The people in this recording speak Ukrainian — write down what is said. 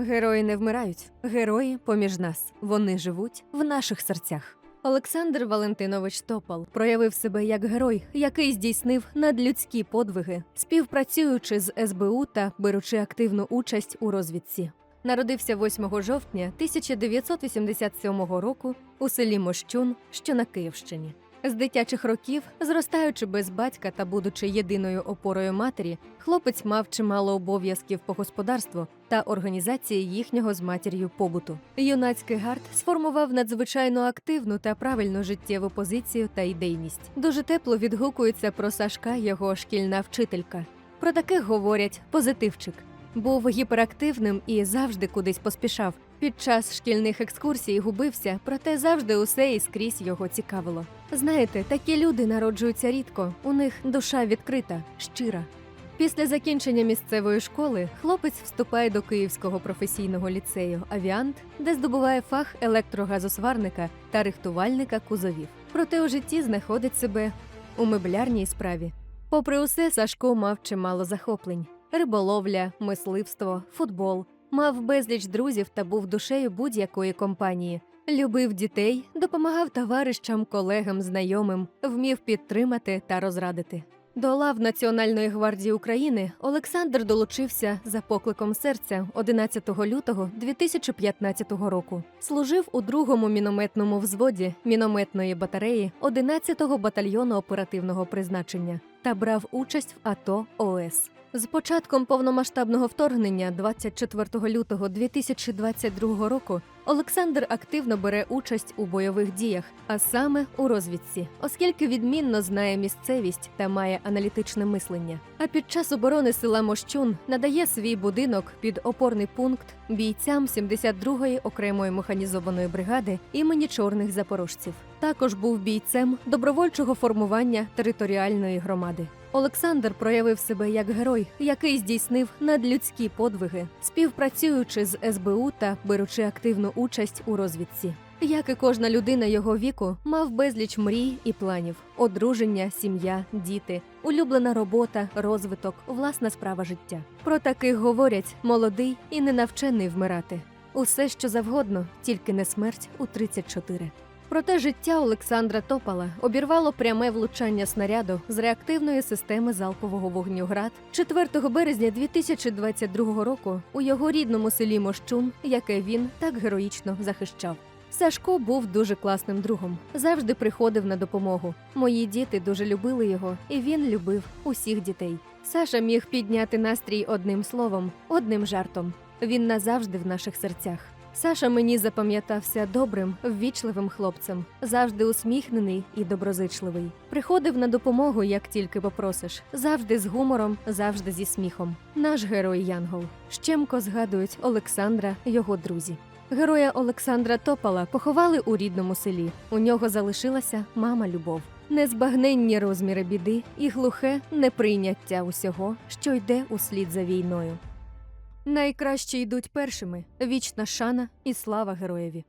Герої не вмирають, герої поміж нас. Вони живуть в наших серцях. Олександр Валентинович Топал проявив себе як герой, який здійснив надлюдські подвиги, співпрацюючи з СБУ та беручи активну участь у розвідці. Народився 8 жовтня 1987 року у селі Мощун, що на Київщині. З дитячих років, зростаючи без батька та будучи єдиною опорою матері, хлопець мав чимало обов'язків по господарству та організації їхнього з матір'ю побуту. Юнацький гард сформував надзвичайно активну та правильну життєву позицію та ідейність. Дуже тепло відгукується про Сашка його шкільна вчителька. Про таких говорять позитивчик. Був гіперактивним і завжди кудись поспішав. Під час шкільних екскурсій губився, проте завжди усе і скрізь його цікавило. Знаєте, такі люди народжуються рідко, у них душа відкрита, щира. Після закінчення місцевої школи хлопець вступає до Київського професійного ліцею Авіант, де здобуває фах електрогазосварника та рихтувальника кузовів. Проте у житті знаходить себе у меблярній справі. Попри усе, Сашко мав чимало захоплень: риболовля, мисливство, футбол. Мав безліч друзів та був душею будь-якої компанії. Любив дітей, допомагав товаришам, колегам, знайомим, вмів підтримати та розрадити. До лав Національної гвардії України Олександр долучився за покликом серця 11 лютого 2015 року. Служив у другому мінометному взводі мінометної батареї 11-го батальйону оперативного призначення та брав участь в АТО ОС. З початком повномасштабного вторгнення 24 лютого 2022 року Олександр активно бере участь у бойових діях, а саме у розвідці, оскільки відмінно знає місцевість та має аналітичне мислення. А під час оборони села Мощун надає свій будинок під опорний пункт бійцям 72-ї окремої механізованої бригади імені чорних запорожців. Також був бійцем добровольчого формування територіальної громади. Олександр проявив себе як герой, який здійснив надлюдські подвиги, співпрацюючи з СБУ та беручи активну участь у розвідці. Як і кожна людина його віку, мав безліч мрій і планів: одруження, сім'я, діти, улюблена робота, розвиток, власна справа життя. Про таких говорять молодий і ненавчений вмирати. Усе, що завгодно, тільки не смерть у 34. Проте життя Олександра Топала обірвало пряме влучання снаряду з реактивної системи залпового вогню «Град» 4 березня 2022 року у його рідному селі Мощун, яке він так героїчно захищав. Сашко був дуже класним другом, завжди приходив на допомогу. Мої діти дуже любили його, і він любив усіх дітей. Саша міг підняти настрій одним словом, одним жартом. Він назавжди в наших серцях. Саша мені запам'ятався добрим, ввічливим хлопцем, завжди усміхнений і доброзичливий. Приходив на допомогу, як тільки попросиш, завжди з гумором, завжди зі сміхом. Наш герой Янгол. Щемко згадують Олександра, його друзі. Героя Олександра Топала поховали у рідному селі. У нього залишилася мама Любов. Незбагненні розміри біди і глухе неприйняття усього, що йде услід за війною. Найкраще йдуть першими вічна шана і слава героєві.